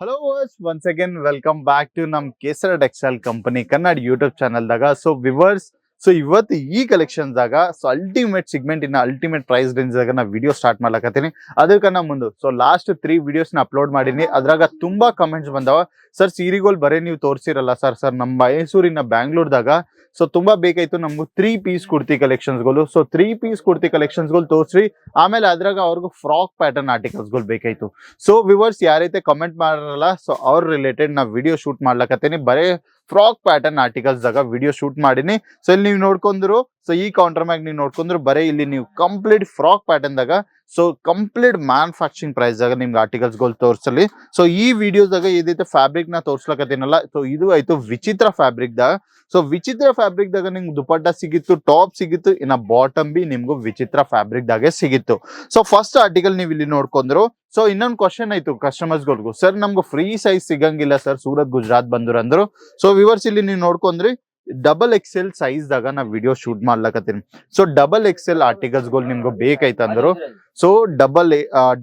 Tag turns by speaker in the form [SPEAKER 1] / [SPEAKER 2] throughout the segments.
[SPEAKER 1] Hello viewers once again welcome back to ನಮ್ Kesara textile company Kannada YouTube ಚಾನಲ್ದಾಗ so viewers so ಇವತ್ತು ಈ collections ದಾಗ so ultimate segment ಇನ್ನ ultimate price range ದಾಗ ನಾ video start ಮಾಡ್ಲಕತ್ತೀನಿ. ಅದಕ್ಕನ್ನ ಮುಂದೆ ಸೊ ಲಾಸ್ಟ್ ತ್ರೀ ವಿಡಿಯೋಸ್ನ ಅಪ್ಲೋಡ್ ಮಾಡೀನಿ. ಅದ್ರಾಗ ತುಂಬಾ ಕಮೆಂಟ್ಸ್ ಬಂದವ. ಸರ್ ಸೀರೆಗಳು ಬರೀ ನೀವು ತೋರಿಸಿರಲ್ಲ ಸರ್ ಸರ್ ನಮ್ಮ ಮೈಸೂರಿನ ಬ್ಯಾಂಗ್ಳೂರ್ದಾಗ. ಸೊ ತುಂಬಾ ಬೇಕಾಯ್ತು ನಮ್ಗೆ ತ್ರೀ ಪೀಸ್ ಕುರ್ತಿ ಕಲೆಕ್ಷನ್ಸ್ಗಳು ಸೊ ತ್ರೀ ಪೀಸ್ ಕುರ್ತಿ ಕಲೆಕ್ಷನ್ಸ್ಗಳು ತೋರಿಸ್ರಿ. ಆಮೇಲೆ ಅದ್ರಾಗ ಅವ್ರಿಗೂ ಫ್ರಾಕ್ ಪ್ಯಾಟರ್ನ್ ಆರ್ಟಿಕಲ್ಸ್ಗಳು ಬೇಕಾಯ್ತು. ಸೊ ವಿವರ್ಸ್ ಯಾರೈತೆ ಕಮೆಂಟ್ ಮಾಡಲ್ಲ ಸೊ ಅವ್ರ ರಿಲೇಟೆಡ್ ನಾ ವಿಡಿಯೋ ಶೂಟ್ ಮಾಡ್ಲಕತ್ತೀನಿ. ಬರೇ ಫ್ರಾಕ್ ಪ್ಯಾಟರ್ನ್ ಆರ್ಟಿಕಲ್ಸ್ ದಾಗ ವಿಡಿಯೋ ಶೂಟ್ ಮಾಡೀನಿ. ಸೊ ಇಲ್ಲಿ ನೀವು ನೋಡ್ಕೊಂಡ್ರು ಸೊ ಈ ಕೌಂಟರ್ ಮ್ಯಾಗ್ ನೀವು ನೋಡ್ಕೊಂಡ್ರು, ಬರೀ ಇಲ್ಲಿ ನೀವು ಕಂಪ್ಲೀಟ್ ಫ್ರಾಕ್ ಪ್ಯಾಟರ್ನ್ ದಾಗ ಸೊ ಕಂಪ್ಲೀಟ್ ಮ್ಯಾನುಫ್ಯಾಕ್ಚರಿಂಗ್ ಪ್ರೈಸ್ ದಾಗ ನಿಮ್ಗೆ ಆರ್ಟಿಕಲ್ಸ್ಗಳು ತೋರಿಸಲಿ. ಸೊ ಈ ವಿಡಿಯೋದಾಗ ಏದೈತೆ ಫ್ಯಾಬ್ರಿಕ್ನ ತೋರ್ಸ್ಲಕತ್ತೀನಲ್ಲ ಸೊ ಇದು ಆಯ್ತು ವಿಚಿತ್ರ ಫ್ಯಾಬ್ರಿಕ್ ದಾಗ. ಸೊ ವಿಚಿತ್ರ ಫ್ಯಾಬ್ರಿಕ್ ದಾಗ ನಿಮ್ಗೆ ದುಪಟ್ಟ ಸಿಗಿತ್ತು ಟಾಪ್ ಸಿಗಿತ್ತು, ಇನ್ನ ಬಾಟಮ್ ಬಿ ನಿಮ್ಗೂ ವಿಚಿತ್ರ ಫ್ಯಾಬ್ರಿಕ್ ದಾಗೆ ಸಿಗಿತ್ತು. ಸೊ ಫಸ್ಟ್ ಆರ್ಟಿಕಲ್ ನೀವು ಇಲ್ಲಿ ನೋಡ್ಕೊಂಡ್ರು. ಸೊ ಇನ್ನೊಂದು ಕ್ವಶನ್ ಆಯ್ತು ಕಸ್ಟಮರ್ಸ್ ಗಳಿಗೂ. ಸರ್ ನಮ್ಗೆ ಫ್ರೀ ಸೈಜ್ ಸಿಗಂಗಿಲ್ಲ ಸರ್ ಸೂರತ್ ಗುಜರಾತ್ ಬಂದ್ರು ಅಂದ್ರು. ಸೊ ವಿವರ್ಸ್ ಇಲ್ಲಿ ನೀವು ನೋಡ್ಕೊಂಡ್ರಿ ಡಬಲ್ ಎಕ್ಸೆಲ್ ಸೈಜ್ ದಾಗ ನಾ ವಿಡಿಯೋ ಶೂಟ್ ಮಾಡ್ಲಕತ್ತೀನಿ ಸೊ ಡಬಲ್ ಎಕ್ಸೆಲ್ ಆರ್ಟಿಕಲ್ಸ್ಗಳು ನಿಮ್ಗೆ ಬೇಕಾಯ್ತಂದ್ರು. ಸೊ ಡಬಲ್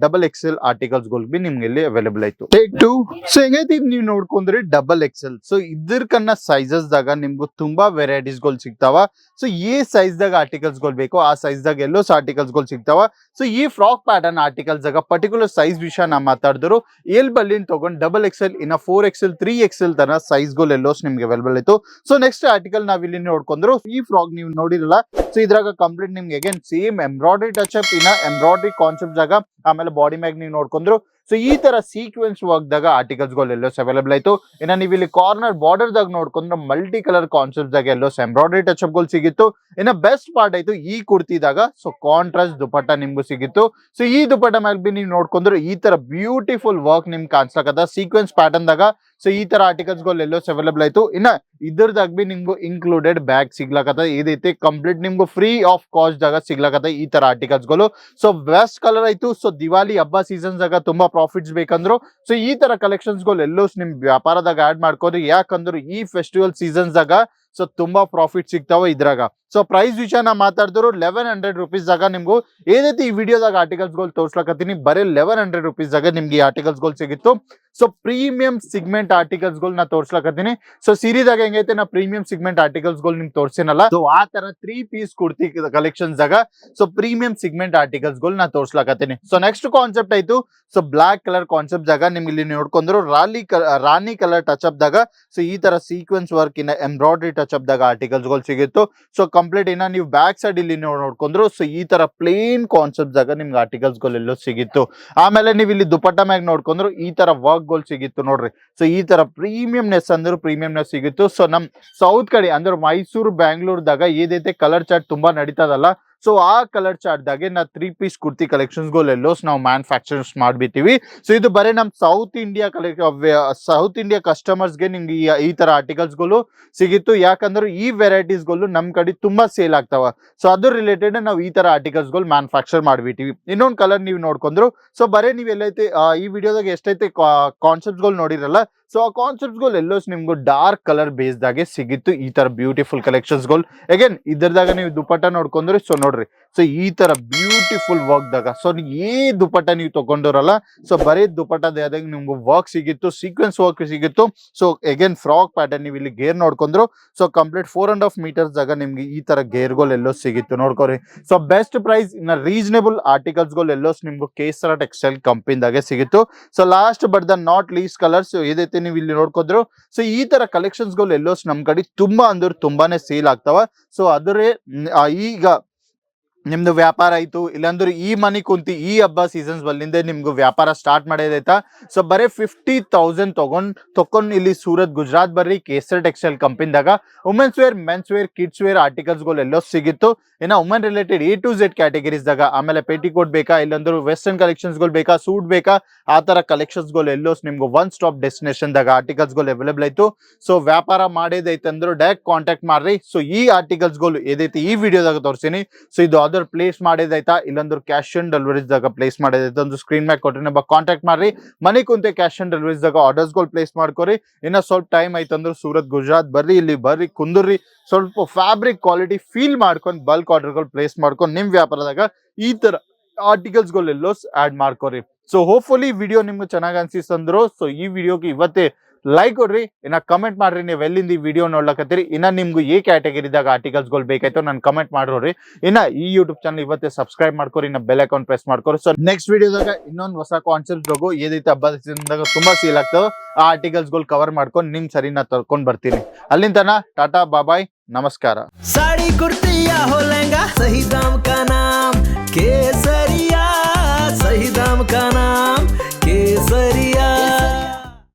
[SPEAKER 1] ಡಬಲ್ ಎಕ್ಸೆಲ್ ಆರ್ಟಿಕಲ್ಸ್ಗಳು ಬಿ ನಿಮ್ಗೆ ಇಲ್ಲಿ ಅವೈಲೇಬಲ್ ಆಯ್ತು. ಟೇಕ್ ಟು ಸೊ ಹೆಂಗೈತಿ ನೀವು ನೋಡ್ಕೊಂಡ್ರಿ ಡಬಲ್ ಎಕ್ಸ್ ಎಲ್ ಸೊ ಇದ್ರಕನ್ನ ಸೈಜಸ್ ದಾಗ ನಿಮ್ಗೆ ತುಂಬಾ ವೆರೈಟೀಸ್ಗಳು ಸಿಗ್ತಾವ. ಸೊ ಈ ಸೈಜ್ ದಾಗ ಆರ್ಟಿಕಲ್ಸ್ಗಳು ಬೇಕು, ಆ ಸೈಜ್ ದಾಗ ಎಲ್ಲೋ ಆರ್ಟಿಕಲ್ಸ್ಗಳು ಸಿಗ್ತಾವ. ಸೊ ಈ ಫ್ರಾಕ್ ಪ್ಯಾಟರ್ನ್ ಆರ್ಟಿಕಲ್ಸ್ ದಾಗ ಪರ್ಟಿಕ್ಯುಲರ್ ಸೈಜ್ ವಿಷಯ ನಾ ಮಾತಾಡಿದ್ರು. ಎಲ್ ಬಲ್ಲಿನ್ ತಗೊಂಡ್ ಡಬಲ್ ಎಕ್ಸ್ ಎಲ್ ಇನ್ನ ಫೋರ್ ಎಕ್ಸೆಲ್ ತ್ರೀ ಎಲ್ ತರ ಸೈಜ್ ಗೋಲ್ ಎಲ್ಲೋಸ್ ನಿಮ್ಗೆ ಅವೈಲೇಬಲ್ ಆಯ್ತು. ಸೊ ನೆಕ್ಸ್ಟ್ ಆರ್ಟಿಕಲ್ ನಾವ್ ಇಲ್ಲಿ ನೋಡ್ಕೊಂಡ್ರು, ಈ ಫ್ರಾಗ್ ನೀವು ನೋಡಿರಲ್ಲ ಸೊ ಇದ್ರಾಗ ಕಂಪ್ಲೀಟ್ ನಿಮ್ಗೆ again same embroidery touch up ಇನ್ನ ಎಂಬ್ರಾಯ್ಡ್ರಿ ಕಾನ್ಸೆಪ್ಟ್ ಜಾಗ, ಆಮೇಲೆ ಬಾಡಿ ಮ್ಯಾಗ್ ನೀವು ನೋಡ್ಕೊಂಡ್ರು. ಸೊ ಈ ತರ ಸೀಕ್ವೆನ್ಸ್ ವರ್ಕ್ ದಾಗ ಆರ್ಟಿಕಲ್ಸ್ಗಳು ಎಲ್ಲೋಸ್ ಅವೈಲೇಬಲ್ ಆಯ್ತು. ಇನ್ನ ನೀವು ಇಲ್ಲಿ ಕಾರ್ನರ್ ಬಾರ್ಡರ್ ದಾಗ ನೋಡ್ಕೊಂಡ್ರೆ ಮಲ್ಟಿ ಕಲರ್ ಕಾನ್ಸೆಪ್ಟ್ ದಾಗ ಎಲ್ಲೋಸ್ ಎಂಬ್ರಾಯ್ಡ್ರಿ ಟಚ್ ಅಪ್ಗಳು ಸಿಗಿತ್ತು. ಇನ್ನ ಬೆಸ್ಟ್ ಪಾರ್ಟ್ ಆಯ್ತು ಈ ಕುರ್ತಿದಾಗ ಸೊ ಕಾಂಟ್ರಾಸ್ಟ್ ದುಪಟ್ಟ ನಿಮ್ಗೂ ಸಿಗಿತ್ತು. ಸೊ ಈ ದುಪಟ್ಟ ಮೇಲೆ ಬಿ ನೀವು ನೋಡ್ಕೊಂಡ್ರೆ ಈ ತರ ಬ್ಯೂಟಿಫುಲ್ ವರ್ಕ್ ನಿಮ್ಗೆ ಕಾಣಿಸ್ಲಕತ್ತ ಸೀಕ್ವೆನ್ಸ್ ಪ್ಯಾಟರ್ನ್ ದಾಗ. ಸೊ ಈ ತರ ಆರ್ಟಿಕಲ್ಸ್ಗಳು ಎಲ್ಲೋಸ್ ಅವೈಲೇಬಲ್ ಆಯ್ತು. ಇನ್ನ ಇದ್ರದಾಗ ಬಿ ನಿಮ್ಗೂ ಇನ್ಕ್ಲೂಡೆಡ್ ಬ್ಯಾಗ್ ಸಿಗ್ಲಕತ್ತ ಇದೈತಿ ಕಂಪ್ಲೀಟ್ ನಿಮ್ಗೂ ಫ್ರೀ ಆಫ್ ಕಾಸ್ಟ್ ದಾಗ ಸಿಗ್ಲಕತ್ತ ಈ ತರ ಆರ್ಟಿಕಲ್ಸ್ಗಳು. ಸೊ ಬೆಸ್ಟ್ ಕಲರ್ ಆಯ್ತು. ಸೊ ದಿವಾಲಿ ಹಬ್ಬ ಸೀಸನ್ಸ್ ದಾಗ ತುಂಬಾ ಪ್ರಾಫಿಟ್ಸ್ ಬೇಕಂದ್ರು. ಸೊ ಈ ತರ ಕಲೆಕ್ಷನ್ಸ್ಗಳು ಎಲ್ಲೋ ನಿಮ್ ವ್ಯಾಪಾರದಾಗ ಆಡ್ ಮಾಡ್ಕೋರಿ ಯಾಕಂದ್ರೆ ಈ ಫೆಸ್ಟಿವಲ್ ಸೀಸನ್ಸ್ ದಾಗ ಸೊ ತುಂಬಾ ಪ್ರಾಫಿಟ್ ಸಿಗ್ತಾವ ಇದ್ರಾಗ. ಸೊ ಪ್ರೈಸ್ ವಿಷಯ ನಾ ಮಾತಾಡಿದ್ರು ಲೆವೆನ್ ಹಂಡ್ರೆಡ್ ರುಪೀಸ್ ದಾಗ ನಿಮ್ಗೂ ಏನೈತಿ ಈ ವಿಡಿಯೋದಾಗ ಆರ್ಟಿಕಲ್ಸ್ಗಳು ತೋರ್ಸ್ಲಕತ್ತೀನಿ. ಬರೀ ಲೆವೆನ್ ಹಂಡ್ರೆಡ್ ರುಪೀಸ್ ದಾಗ ನಿಮ್ಗೆ ಈ ಆರ್ಟಿಕಲ್ಸ್ಗಳು ಸಿಗಿತ್ತು. ಸೊ ಪ್ರೀಮಿಯಂ ಸಿಗ್ಮೆಂಟ್ ಆರ್ಟಿಕಲ್ಸ್ಗಳು ನಾ ತೋರ್ಸ್ಲಕತ್ತೀನಿ. ಸೊ ಸೀರೀದಾಗ ಹೆಂಗೈತೆ ನಾ ಪ್ರೀಮಿಯಂ ಸಿಗ್ಮೆಂಟ್ ಆರ್ಟಿಕಲ್ಸ್ಗಳು ನಿಮ್ಗೆ ತೋರ್ಸಿನಲ್ಲ. ಸೊ ಆ ತರ ತ್ರೀ ಪೀಸ್ ಕುರ್ತಿ ಕಲೆಕ್ಷನ್ಸ್ ಆಗ ಸೊ ಪ್ರೀಮಿಯಂ ಸಿಗ್ಮೆಂಟ್ ಆರ್ಟಿಕಲ್ಸ್ಗಳು ನಾ ತೋರ್ಸ್ಲಕತ್ತೀನಿ. ಸೊ ನೆಕ್ಸ್ಟ್ ಕಾನ್ಸೆಪ್ಟ್ ಆಯ್ತು. ಸೊ ಬ್ಲಾಕ್ ಕಲರ್ ಕಾನ್ಸೆಪ್ಟ್ ಜಾಗ ನಿಮ್ಗೆ ಇಲ್ಲಿ ನೋಡ್ಕೊಂಡ್ರು ರಾಲಿ ರಾಣಿ ಕಲರ್ ಟಚ್ ಅಪ್ ದಾಗ ಸೊ ಈ ತರ ಸೀಕ್ವೆನ್ಸ್ ವರ್ಕ್ ಇನ್ನ ಎಂಬ್ರಾಯ್ಡ್ರಿ ಟಚ್ ಅಪ್ ದಾಗ ಆರ್ಟಿಕಲ್ಸ್ಗಳು ಸಿಗಿತ್ತು. ಸೊ ಕಂಪ್ಲೀಟ್ ಇನ್ನ ನೀವು ಬ್ಯಾಕ್ ಸೈಡ್ ಇಲ್ಲಿ ನೋಡ್ಕೊಂಡ್ರು ಸೊ ಈ ತರ ಪ್ಲೇನ್ ಕಾನ್ಸೆಪ್ಟ್ ಜಾಗ ನಿಮ್ಗೆ ಆರ್ಟಿಕಲ್ಸ್ಗಳು ಎಲ್ಲೋ ಸಿಗಿತ್ತು. ಆಮೇಲೆ ನೀವು ಇಲ್ಲಿ ದುಪಟ್ಟ ಮ್ಯಾಗ್ ನೋಡ್ಕೊಂಡ್ರು, ಈ ತರ ವರ್ಕ್ ಗಳು ಸಿಗಿತ್ತು ನೋಡ್ರಿ. ಸೊ ಈ ತರ ಪ್ರೀಮಿಯಂನೆಸ್ ಅಂದ್ರೆ ಪ್ರೀಮಿಯಂನೆಸ್ ಸಿಗಿತ್ತು. ಸೊ ನಮ್ ಸೌತ್ ಕಡೆ, ಅಂದ್ರೆ ಮೈಸೂರು ಬ್ಯಾಂಗ್ಳೂರ್ದಾಗ ಏದೈತೆ ಕಲರ್ ಚಾರ್ಟ್ ತುಂಬಾ ನಡೀತದಲ್ಲ ಸೊ ಆ ಕಲರ್ ಚಾರ್ಟ್ ದಾಗೆ ನಾ ತ್ರೀ ಪೀಸ್ ಕುರ್ತಿ ಕಲೆಕ್ಷನ್ಸ್ಗಳು ಎಲ್ಲೋಸ್ ನಾವು ಮ್ಯಾನುಫ್ಯಾಕ್ಚರ್ಸ್ ಮಾಡ್ಬಿಟ್ಟಿವಿ ಸೊ ಇದು ಬರೀ ನಮ್ ಸೌತ್ ಇಂಡಿಯಾ ಕಲೆಕ್ ಸೌತ್ ಇಂಡಿಯಾ ಕಸ್ಟಮರ್ಸ್ಗೆ ನಿಮ್ಗೆ ಈ- ಈ ತರ ಆರ್ಟಿಕಲ್ಸ್ಗಳು ಸಿಗಿತ್ತು. ಯಾಕಂದ್ರೆ ಈ ವೆರೈಟೀಸ್ಗಳು ನಮ್ ಕಡೆ ತುಂಬಾ ಸೇಲ್ ಆಗ್ತಾವ. ಸೊ ಅದ್ರ ರಿಲೇಟೆಡ್ ನಾವು ಈ ತರ ಆರ್ಟಿಕಲ್ಸ್ಗಳು ಮ್ಯಾನುಫ್ಯಾಕ್ಚರ್ ಮಾಡ್ಬಿಟ್ಟಿವಿ ಇನ್ನೊಂದ್ ಕಲರ್ ನೀವು ನೋಡ್ಕೊಂಡ್ರು. ಸೊ ಬರೀ ನೀವು ಎಲ್ಲೈತೆ ಆ, ಈ ವಿಡಿಯೋದಾಗ ಎಷ್ಟೈತೆ ಕಾನ್ಸೆಪ್ಟ್ಗಳು ನೋಡಿರಲ್ಲ ಸೊ ಆ ಕಾನ್ಸೆಪ್ಟ್ಸ್ಗಳು ಎಲ್ಲೋಸ್ ನಿಮ್ಗೆ ಡಾರ್ಕ್ ಕಲರ್ ಬೇಸ್ದಾಗೆ ಸಿಗಿತ್ತು ಈ ತರ ಬ್ಯೂಟಿಫುಲ್ ಕಲೆಕ್ಷನ್ಸ್ ಗೋಲ್ ಅಗೇನ್ ಇದ್ರದಾಗ ನೀವು ದುಪ್ಪಟ್ಟ ನೋಡ್ಕೊಂಡ್ರಿ ಸೊ ನೋಡ್ರಿ. ಸೊ ಈ ತರ ಬ್ಯೂಟಿಫುಲ್ ವರ್ಕ್ ದಾಗ. ಸೊ ಏ ದುಪಟ್ಟ ನೀವು ತಗೊಂಡಿರಲ್ಲ. ಸೊ ಬರೀ ದುಪಟ್ಟದಾಗ ನಿಮ್ಗೆ ವರ್ಕ್ ಸಿಗಿತ್ತು ಸೀಕ್ವೆನ್ಸ್ ವರ್ಕ್ ಸಿಗಿತ್ತು. ಸೊ ಅಗೇನ್ ಫ್ರಾಕ್ ಪ್ಯಾಟರ್ನ್ ನೀವು ಇಲ್ಲಿ ಗೇರ್ ನೋಡ್ಕೊಂಡ್ರು. So complete four and half metres ದಾಗ ನಿಮ್ಗೆ ಈ ತರ ಗೇರ್ಗಳು ಎಲ್ಲೋ ಸಿಗಿತ್ತು. ನೋಡ್ಕೊರಿ. ಸೊ ಬೆಸ್ಟ್ ಪ್ರೈಸ್ ಇನ್ನ ರೀಸನೇಬಲ್ ಆರ್ಟಿಕಲ್ಸ್ಗಳು ಎಲ್ಲೋ ನಿಮ್ಗೆ ಕೇಸರ ಟೆಕ್ಸ್ಟೈಲ್ ಕಂಪನಿದಾಗೆ ಸಿಗಿತ್ತು. So last but the not least colours ಏದೈತೆ ನೀವು ಇಲ್ಲಿ ನೋಡ್ಕೊಂಡ್ರು ಸೊ ಈ ತರ ಕಲೆಕ್ಷನ್ಸ್ಗಳು ಎಲ್ಲೋಸ್ ನಮ್ ಕಡೆ ತುಂಬಾ ಅಂದ್ರೆ ತುಂಬಾನೇ ಸೇಲ್ ಆಗ್ತಾವ. ಸೊ ಅದ್ರೆ ಈಗ ನಿಮ್ದು ವ್ಯಾಪಾರ ಆಯ್ತು, ಇಲ್ಲಾಂದ್ರೆ ಈ ಮನಿ ಕುಂತಿ ಈ ಹಬ್ಬ ಸೀಸನ್ಸ್ ಬಲ್ಲಿಂದ ನಿಮ್ಗೂ ವ್ಯಾಪಾರ ಸ್ಟಾರ್ಟ್ ಮಾಡೋದೈತಾ ಸೊ ಬರೀ ಫಿಫ್ಟಿ ತೌಸಂಡ್ ತಗೊಂಡ್, ತಕೊಂಡ್ ಇಲ್ಲಿ ಸೂರತ್, ಗುಜರಾತ್ ಬರ್ರಿ, ಕೇಸರ್ ಟೆಕ್ಸ್ಟೈಲ್ ಕಂಪನಿದಾಗ women's wear men's wear kids wear ಆರ್ಟಿಕಲ್ಸ್ಗಳು ಎಲ್ಲೋ ಸಿಗಿತ್ತು. ಇನ್ನ women related A to Z categories ದಾಗ, ಆಮೇಲೆ ಪೇಟಿಕೋಟ್ ಬೇಕಾ, ಇಲ್ಲಾಂದ್ರೆ ವೆಸ್ಟರ್ನ್ ಕಲೆಕ್ಷನ್ಸ್ಗಳು ಬೇಕಾ ಸೂಟ್ ಬೇಕಾ, ಆ ತರ ಕಲೆಕ್ಷನ್ಸ್ಗಳು ಎಲ್ಲೋ ನಿಮ್ಗೆ ಒನ್ ಸ್ಟಾಪ್ ಡೆಸ್ಟಿನೇಷನ್ ದಾಗ ಆರ್ಟಿಕಲ್ಸ್ಗಳು ಅವೈಲೇಬಲ್ ಆಯ್ತು. ಸೊ ವ್ಯಾಪಾರ ಮಾಡೋದೈತಂದ್ರೆ ಡೈರೆಕ್ಟ್ ಕಾಂಟ್ಯಾಕ್ಟ್ ಮಾಡ್ರಿ. ಸೊ ಈ ಆರ್ಟಿಕಲ್ಸ್ಗಳು ಏದೈತಿ ಈ ವಿಡಿಯೋದಾಗ ತೋರಿಸ್ತೀನಿ ಸೊ ಇದು ಅದರ್ ಪ್ಲೇಸ್ ಮಾಡಿದಾಯ್ತಾ ಇಲ್ಲೊಂದು ಕ್ಯಾಶ್ ಆನ್ ಡೆಲಿವರೀಸ್ ದಾಗ ಪ್ಲೇಸ್ ಮಾಡಿದೈತೆ ಒಂದು ಸ್ಕ್ರೀನ್ ಮ್ಯಾಗ್ ಕೊಟ್ಟರೆ ಕಾಂಟ್ಯಾಕ್ಟ್ ಮಾಡ್ರಿ. ಮನೆ ಕುಂತೆ ಕ್ಯಾಶ್ ಆನ್ ಡೆಲಿವರೀಸ್ ಆರ್ಡರ್ಸ್ಗಳು ಆರ್ಡರ್ಸ್ಗಳು ಪ್ಲೇಸ್ ಮಾಡ್ಕೊರಿ. ಇನ್ನ ಸ್ವಲ್ಪ ಟೈಮ್ ಆಯ್ತಂದ್ರೆ ಸೂರತ್, ಗುಜರಾತ್ ಬರ್ರಿ, ಇಲ್ಲಿ ಬರ್ರಿ, ಕುಂದುರ್ರಿ. ಸ್ವಲ್ಪ ಫ್ಯಾಬ್ರಿಕ್ ಕ್ವಾಲಿಟಿ ಫೀಲ್ ಮಾಡ್ಕೊಂಡು ಬಲ್ಕ್ ಆರ್ಡರ್ಗಳು ಪ್ಲೇಸ್ ಮಾಡ್ಕೊಂಡು ನಿಮ್ಮ ವ್ಯಾಪಾರದಾಗ ಈ ತರ ಆರ್ಟಿಕಲ್ಸ್ಗಳೆಲ್ಲೋ ಆಡ್ ಮಾಡ್ಕೊರಿ. ಸೊ ಹೋಪ್ಫುಲಿ ವಿಡಿಯೋ ನಿಮ್ಗೆ ಚೆನ್ನಾಗಿ ಅನ್ಸಿಸ್ತಂದ್ರು ಸೊ ಈ ವಿಡಿಯೋಗೆ ಇವತ್ತೇ ಲೈಕ್ ಕೊಡ್ರಿ ಇನ್ನ ಕಮೆಂಟ್ ಮಾಡ್ರಿ ನೀವು ಎಲ್ಲಿಂದ ಈ ವಿಡಿಯೋ ನೋಡ್ಲಕತ್ತೀರಿ ಇನ್ನ ನಿಮ್ಗೆ ಈ ಕ್ಯಾಟಗರಿದಾಗ ಆರ್ಟಿಕಲ್ಸ್ಗಳು ಬೇಕಾಯ್ತು ನಾನು ಕಮೆಂಟ್ ಮಾಡೋರಿ ಇನ್ನ ಈ ಯೂಟ್ಯೂಬ್ ಚಾನಲ್ ಇವತ್ತೇ ಸಬ್ಸ್ಕ್ರೈಬ್ ಮಾಡ್ಕೊರಿ ಇನ್ನ ಬೆಲ್ ಅಕೌಂಟ್ ಪ್ರೆಸ್ ಮಾಡ್ಕೊರಿ ಸೊ ನೆಕ್ಸ್ಟ್ ವಿಡಿಯೋದಾಗ ಇನ್ನೊಂದು ಹೊಸ ಕಾನ್ಸೆಪ್ಟ್ ಹೋಗು ಏದೈತೆ ಹಬ್ಬದಾಗ ತುಂಬಾ ಸೀಲ್ ಆಗ್ತಾವ ಆ ಆರ್ಟಿಕಲ್ಸ್ಗಳು ಕವರ್ ಮಾಡ್ಕೊಂಡು ನಿಮ್ ಸರಿ ನಾ ತರ್ಕೊಂಡ್ ಬರ್ತೀನಿ ಅಲ್ಲಿಂದ ಟಾಟಾ ಬಾಬಾಯ್ ನಮಸ್ಕಾರ
[SPEAKER 2] साड़ी कुर्ती या हो लहंगा सही दाम